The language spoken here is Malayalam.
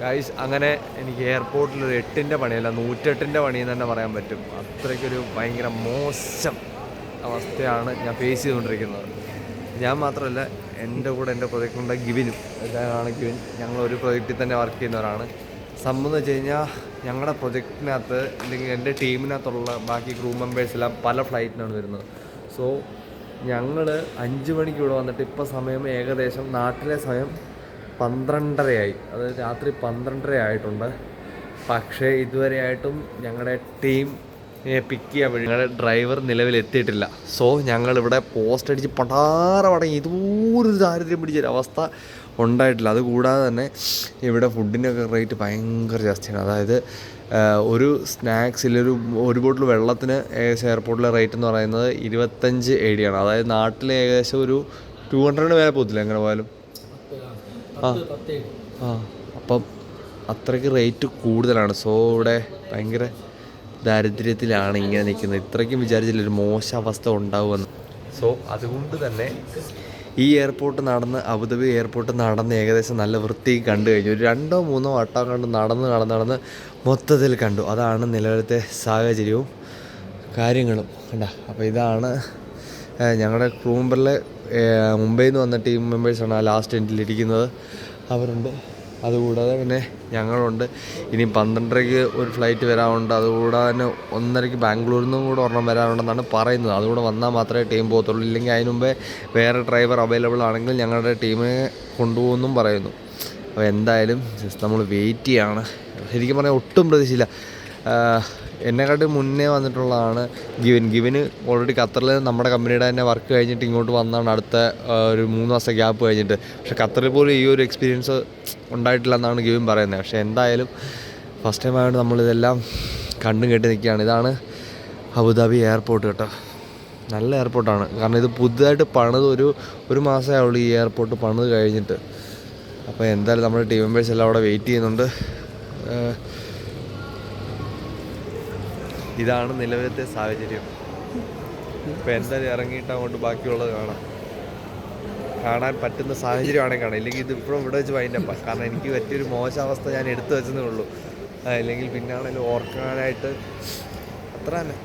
ഗൈസ് അങ്ങനെ എനിക്ക് എയർപോർട്ടിൽ ഒരു എട്ടിന്റെ പണിയല്ല നൂറ്റെട്ടിന്റെ പണി എന്ന് തന്നെ പറയാൻ പറ്റും. അത്രയ്ക്കൊരു ഭയങ്കര മോശം അവസ്ഥയാണ് ഞാൻ ഫേസ് ചെയ്തുകൊണ്ടിരിക്കുന്നത്. ഞാൻ മാത്രമല്ല എന്റെ കൂടെ എന്റെ പ്രൊജക്റ്റുണ്ട് ഗിവിനും ഇതാണ് ഗിവിൻ ഞങ്ങൾ ഒരു പ്രൊജക്റ്റിൽ തന്നെ വർക്ക് ചെയ്യുന്നവരാണ്. എന്ന് വെച്ച് കഴിഞ്ഞാൽ ഞങ്ങളുടെ പ്രൊജക്റ്റിനകത്ത് അല്ലെങ്കിൽ എന്റെ ടീമിനകത്തുള്ള ബാക്കി ക്രൂ മെമ്പേഴ്സെല്ലാം പല ഫ്ലൈറ്റിനാണ് വരുന്നത്. സോ ഞങ്ങൾ അഞ്ച് മണിക്ക് ഇവിടെ വന്നിട്ട് ഇപ്പോൾ സമയം ഏകദേശം നാട്ടിലെ സമയം പന്ത്രണ്ടരയായി. അതായത് രാത്രി പന്ത്രണ്ടര ആയിട്ടുണ്ട് പക്ഷേ ഇതുവരെയായിട്ടും ഞങ്ങളുടെ ടീം പിക്ക് ചെയ്യാൻ വേണ്ടി ഞങ്ങളുടെ ഡ്രൈവർ നിലവിൽ എത്തിയിട്ടില്ല. സോ ഞങ്ങളിവിടെ പോസ്റ്റ് അടിച്ച് പടാറ പടങ്ങി ഇതൊരു ദാരിദ്ര്യം പിടിച്ചൊരു അവസ്ഥ ഉണ്ടായിട്ടില്ല. അതുകൂടാതെ തന്നെ ഇവിടെ ഫുഡിനൊക്കെ റേറ്റ് ഭയങ്കര ജാസ്തിയാണ്. അതായത് ഒരു സ്നാക്സിൽ ഒരു ഒരു ബോട്ടിൽ വെള്ളത്തിന് ഏകദേശം എയർപോർട്ടിലെ റേറ്റ് എന്ന് പറയുന്നത് ഇരുപത്തഞ്ച് എ ആണ്. അതായത് നാട്ടിൽ ഏകദേശം ഒരു ടു ഹൺഡ്രഡിന് വരെ പോകത്തില്ല എങ്ങനെ പോയാലും. ആ അപ്പം അത്രയ്ക്ക് റേറ്റ് കൂടുതലാണ്. സോ ഇവിടെ ഭയങ്കര ദാരിദ്ര്യത്തിലാണ് ഇങ്ങനെ നിൽക്കുന്നത്. ഇത്രയ്ക്കും വിചാരിച്ചില്ല ഒരു മോശം അവസ്ഥ ഉണ്ടാവുമെന്ന്. സോ അതുകൊണ്ട് തന്നെ ഈ എയർപോർട്ട് നടന്ന് അബുദാബി എയർപോർട്ട് നടന്ന് ഏകദേശം നല്ല വൃത്തി കണ്ടു കഴിഞ്ഞു. ഒരു രണ്ടോ മൂന്നോ വട്ടം കണ്ട് നടന്ന് നടന്ന് നടന്ന് മൊത്തത്തിൽ കണ്ടു. അതാണ് നിലവിലത്തെ സാഹചര്യവും കാര്യങ്ങളും. കണ്ട? അപ്പോൾ ഇതാണ് ഞങ്ങളുടെ ക്രൂ മെമ്പറിലെ മുംബൈയിൽ നിന്ന് വന്ന ടീം മെമ്പേഴ്സാണ് ആ ലാസ്റ്റ് എൻഡിലിരിക്കുന്നത് അവരുണ്ട്. അതുകൂടാതെ പിന്നെ ഞങ്ങളുണ്ട്. ഇനി പന്ത്രണ്ടരയ്ക്ക് ഒരു ഫ്ലൈറ്റ് വരാറുണ്ട് അതുകൂടാതെ തന്നെ ഒന്നരയ്ക്ക് ബാംഗ്ലൂരിൽ നിന്നും കൂടെ ഒരെണ്ണം വരാറുണ്ടെന്നാണ് പറയുന്നത്. അതുകൂടെ വന്നാൽ മാത്രമേ ടീം പോകത്തുള്ളൂ. ഇല്ലെങ്കിൽ അതിന് മുമ്പേ വേറെ ഡ്രൈവർ അവൈലബിൾ ആണെങ്കിൽ ഞങ്ങളുടെ ടീമിനെ കൊണ്ടുപോകുമെന്നും പറയുന്നു. അപ്പോൾ എന്തായാലും ജസ്റ്റ് നമ്മൾ വെയിറ്റ് ചെയ്യാണ്. ശരിക്കും പറഞ്ഞാൽ ഒട്ടും പ്രതീക്ഷയില്ല എന്നെക്കാട്ടി മുന്നേ വന്നിട്ടുള്ളതാണ് ഗിവൻ. ഗിവന് ഓൾറെഡി ഖത്തറിൽ നമ്മുടെ കമ്പനിയുടെ തന്നെ വർക്ക് കഴിഞ്ഞിട്ട് ഇങ്ങോട്ട് വന്നാണ് അടുത്ത ഒരു മൂന്ന് മാസം ഗ്യാപ്പ് കഴിഞ്ഞിട്ട്. പക്ഷേ ഖത്തറിൽ പോലും ഈ ഒരു എക്സ്പീരിയൻസ് ഉണ്ടായിട്ടില്ല എന്നാണ് ഗിവൻ പറയുന്നത്. പക്ഷേ എന്തായാലും ഫസ്റ്റ് ടൈം ആയതുകൊണ്ട് നമ്മളിതെല്ലാം കണ്ടും കേട്ട് നിൽക്കുകയാണ്. ഇതാണ് അബുദാബി എയർപോർട്ട് കേട്ടോ. നല്ല എയർപോർട്ടാണ് കാരണം ഇത് പുതുതായിട്ട് പണിത് ഒരു ഒരു മാസമേ ആവുള്ളൂ ഈ എയർപോർട്ട് പണിത് കഴിഞ്ഞിട്ട്. അപ്പോൾ എന്തായാലും നമ്മുടെ ടീം മെമ്പേഴ്സ് എല്ലാം അവിടെ വെയിറ്റ് ചെയ്യുന്നുണ്ട്. ഇതാണ് നിലവിലത്തെ സാഹചര്യം. ഇപ്പം എന്തായാലും ഇറങ്ങിയിട്ട് അങ്ങോട്ട് ബാക്കിയുള്ളത് കാണാം. കാണാൻ പറ്റുന്ന സാഹചര്യമാണെങ്കിൽ കാണാം. ഇല്ലെങ്കിൽ ഇത് ഇപ്പോഴും ഇവിടെ വെച്ച് വൈൻഡപ്പാ കാരണം എനിക്ക് പറ്റിയൊരു മോശാവസ്ഥ ഞാൻ എടുത്തു വെച്ചതേ ഉള്ളൂ. അല്ലെങ്കിൽ പിന്നാണെങ്കിലും ഓർക്കാനായിട്ട് അത്ര തന്നെ.